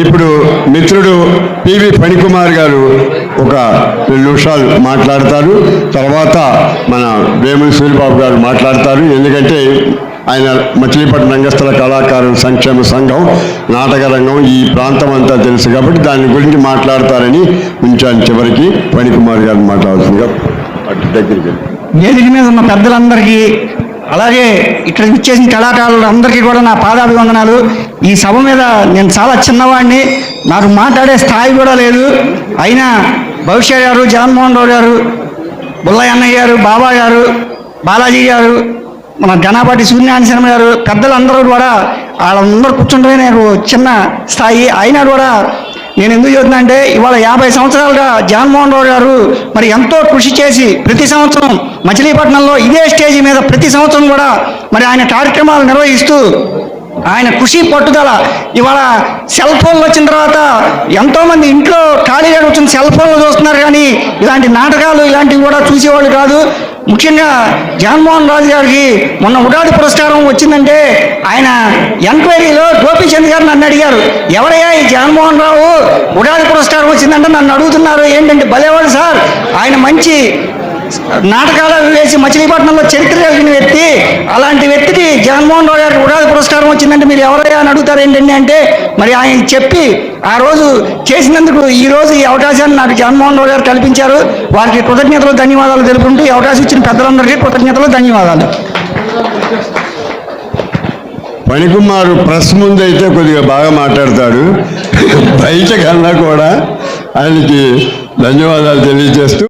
ఇప్పుడు మిత్రుడు పివి ఫణికుమార్ గారు ఒక రెండు నిమిషాలు మాట్లాడతారు. తర్వాత మన వేముల సూర్యబాబు గారు మాట్లాడతారు. ఎందుకంటే ఆయన మచిలీపట్నం రంగస్థల కళాకారుల సంక్షేమ సంఘం నాటక రంగం ఈ ప్రాంతం అంతా తెలుసు కాబట్టి దాని గురించి మాట్లాడతారని ఉంచాను చివరికి. ఫణికుమార్ గారు మాట్లాడుతుందిగా అటు దగ్గరికి వెళ్ళి. వేదిక మీద ఉన్న పెద్దలందరికీ అలాగే ఇక్కడ ఇచ్చేసిన కళాకారులు అందరికీ కూడా నా పాదాభివందనాలు. ఈ సభ మీద నేను చాలా చిన్నవాడిని. నాకు మాట్లాడే స్థాయి కూడా లేదు. అయినా భవిష్య గారు జగన్మోహన్ రావు గారు బుల్లయ్య అన్నయ్య గారు బాబా గారు బాలాజీ గారు మన ఘనాపాటి సూర్యనారాయణ గారు పెద్దలందరూ కూడా వాళ్ళందరూ కూర్చుంటే నేను చిన్న స్థాయి. అయినా కూడా నేను ఎందుకు చెబుతున్నా అంటే ఇవాళ యాభై సంవత్సరాలుగా జగన్మోహన్ రావు గారు మరి ఎంతో కృషి చేసి ప్రతి సంవత్సరం మచిలీపట్నంలో ఇదే స్టేజ్ మీద ప్రతి సంవత్సరం కూడా మరి ఆయన కార్యక్రమాలు నిర్వహిస్తూ ఆయన కృషి పట్టుదల. ఇవాళ సెల్ ఫోన్లు వచ్చిన తర్వాత ఎంతోమంది ఇంట్లో ఖాళీగా వచ్చిన సెల్ ఫోన్లు చూస్తున్నారు కానీ ఇలాంటి నాటకాలు ఇలాంటివి కూడా చూసేవాళ్ళు కాదు. ముఖ్యంగా జగన్మోహన్ రాజు గారికి మొన్న ఉగాది పురస్కారం వచ్చిందంటే ఆయన ఎంక్వైరీలో గోపీచంద్ గారు నన్ను అడిగారు. ఎవరయ్యా ఈ జగన్మోహన్ రావు ఉగాది పురస్కారం వచ్చిందంటే నన్ను అడుగుతున్నారు. ఏంటంటే భలేవాడు సార్. ఆయన మంచి నాటకాలు వేసి మచిలీపట్నంలో చరిత్ర కలిగిన వ్యక్తి అలాంటి వ్యక్తికి జగన్మోహన్ రావు గారికి ఉడాది పురస్కారం వచ్చిందంటే మీరు ఎవరయ్యా అని అడుగుతారు ఏంటండి అంటే మరి ఆయన చెప్పి ఆ రోజు చేసినందుకు ఈ రోజు ఈ అవకాశాన్ని నాకు జగన్మోహన్ రావు గారు కల్పించారు. వారికి కృతజ్ఞతలు ధన్యవాదాలు తెలుపుకుంటూ ఈ అవకాశం ఇచ్చిన పెద్దలందరికీ కృతజ్ఞతలు ధన్యవాదాలు. ఫణికుమారు ప్రెస్ ముందైతే కొద్దిగా బాగా మాట్లాడతాడు. బయట కన్నా కూడా ఆయనకి ధన్యవాదాలు తెలియజేస్తూ